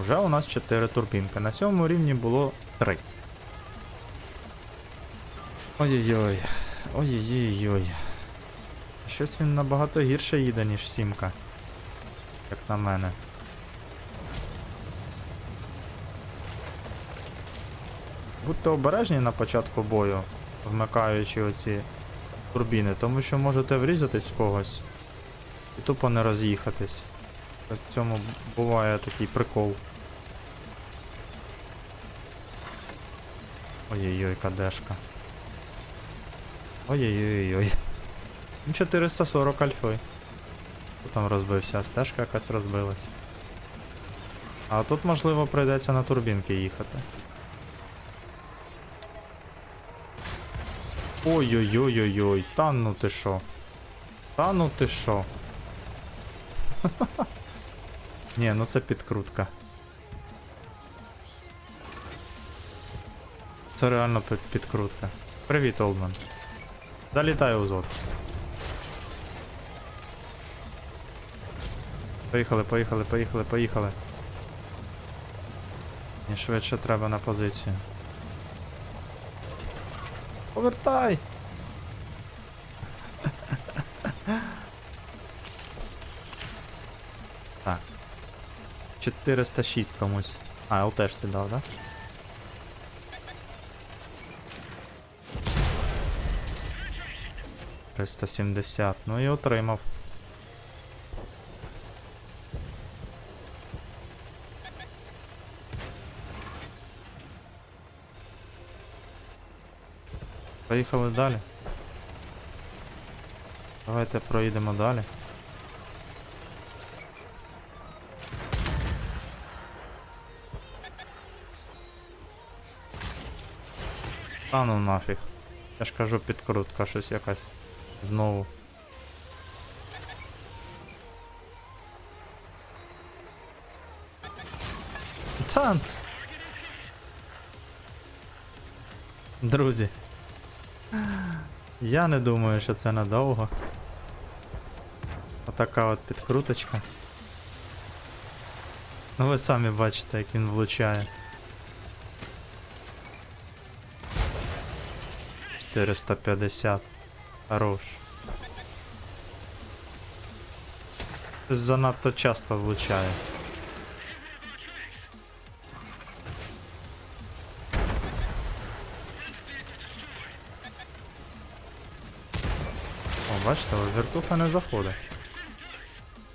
Уже у нас 4 турбінки. На сьомому рівні було 3. Ой-ой-ой. Ой-ой-ой. Щось він набагато гірше їде, ніж сімка. Як на мене. Будьте обережні на початку бою, вмикаючи оці турбіни, тому що можете врізатись в когось і тупо не роз'їхатись. В цьому буває такий прикол. Ой-ой-ой, кадешка. Ой-ой-ой-ой. Ну 440 альфи. Хто там розбився? Стежка якась розбилась. А тут, можливо, прийдеться на турбінки їхати. Ой-ой-ой-ой-ой, та ну ти шо? Та ну ти шо? Ні, ну це підкрутка. Це реально підкрутка. Привіт, Олдман. Залітай у зод. Поїхали, поїхали, поїхали, поїхали. І швидше треба на позицію. Повертай! так. 406 комусь. А, ЛТшці дав, да? Триста сімдесят. Ну і отримав. Поїхали далі. Давайте проїдемо далі. Та ну нафіг. Я ж кажу підкрутка щось якась. Знову. Та. Друзі. Я не думаю, що це надовго. Отака от підкруточка. Ну ви самі бачите, як він влучає. 450. Хорош. Занадто часто влучає. О, бачите, вертуха не заходить.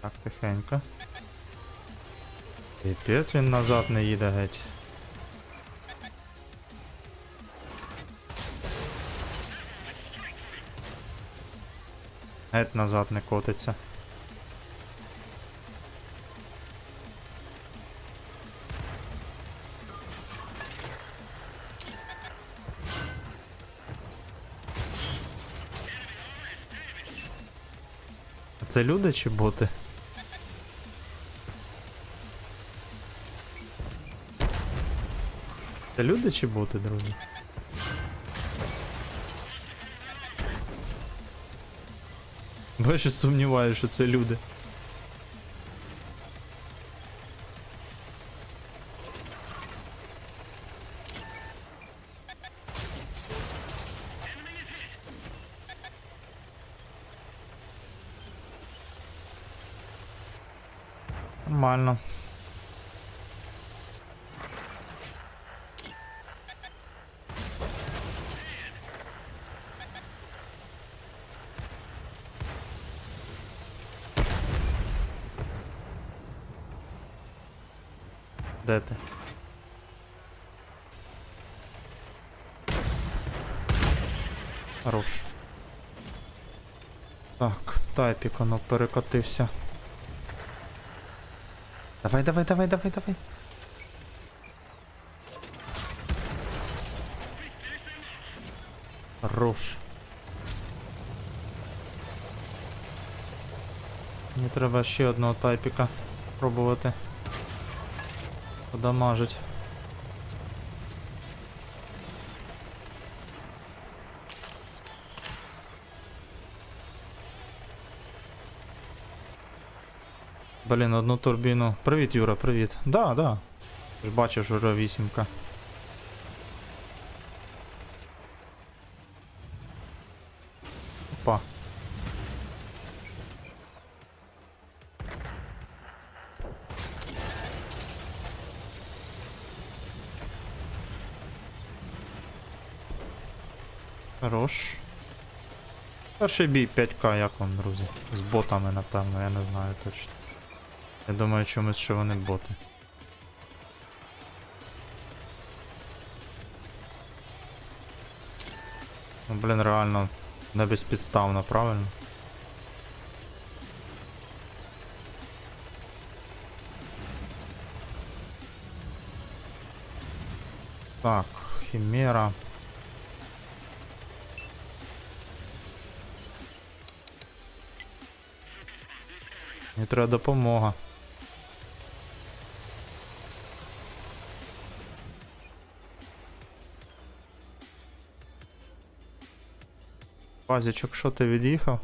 Так, тихенько. Піпець він назад не їде геть. Геть назад не котиться. Це люди чи боти? Це люди чи боти, друзі? Бо я сумніваюся, що це люди. Нормально. Де? Хорош. Так, тайпік воно перекотився. Давай, давай, давай, давай, давай. Хорош. Мені треба ще одного тайпіка пробувати. Подамажить. Блін, одну турбіну. Привіт, Юра, привіт. Да, да. Бачиш уже вісімка. Опа. Хорош. Перший бій 5К, як вам, друзі? З ботами, напевно, я не знаю точно. Я думаю, чомусь, що вони боти. Ну, блін, реально не безпідставно, правильно? Так, Хімера. Мені треба допомога. Пазічок, що ти від'їхав?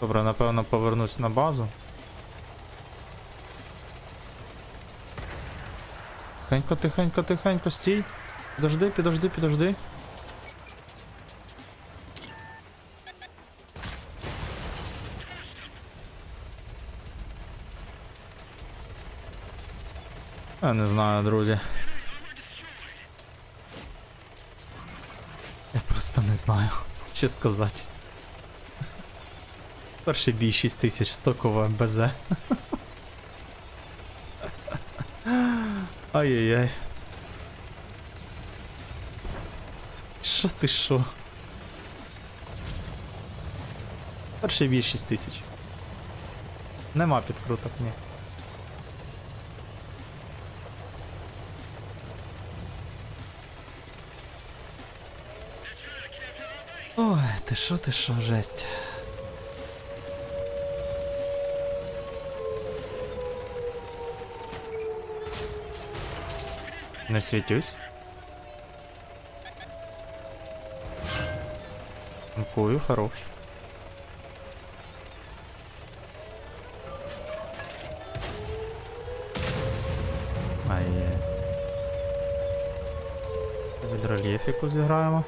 Добре, напевно повернусь на базу. Тихенько, тихенько, тихенько, стій. Підожди, підожди, підожди. Я не знаю, друзі. Я просто не знаю, що сказати. Перший бій 6000 стокова МБЗ. Ай-яй-яй. Що ти що? Перший бій 6000. Нема підкруток, ні. Ой, ти що, ти що, жесть. Не світюсь. Танкую, хорош. Ай-яй. Від рельєфіку зіграємо.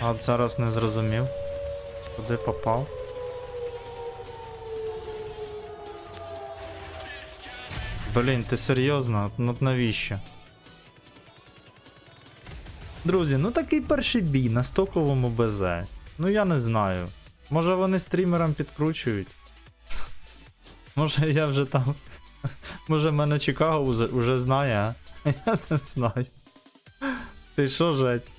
А От зараз не зрозумів. Куди попав? Блін, ти серйозно? Ну навіщо? Друзі, ну такий перший бій на стоковому БЗ. Ну я не знаю. Може вони стрімерам підкручують? Може я вже там. Може мене Чикаго уже, уже знає, а? Я не знаю. Ти що, жесть?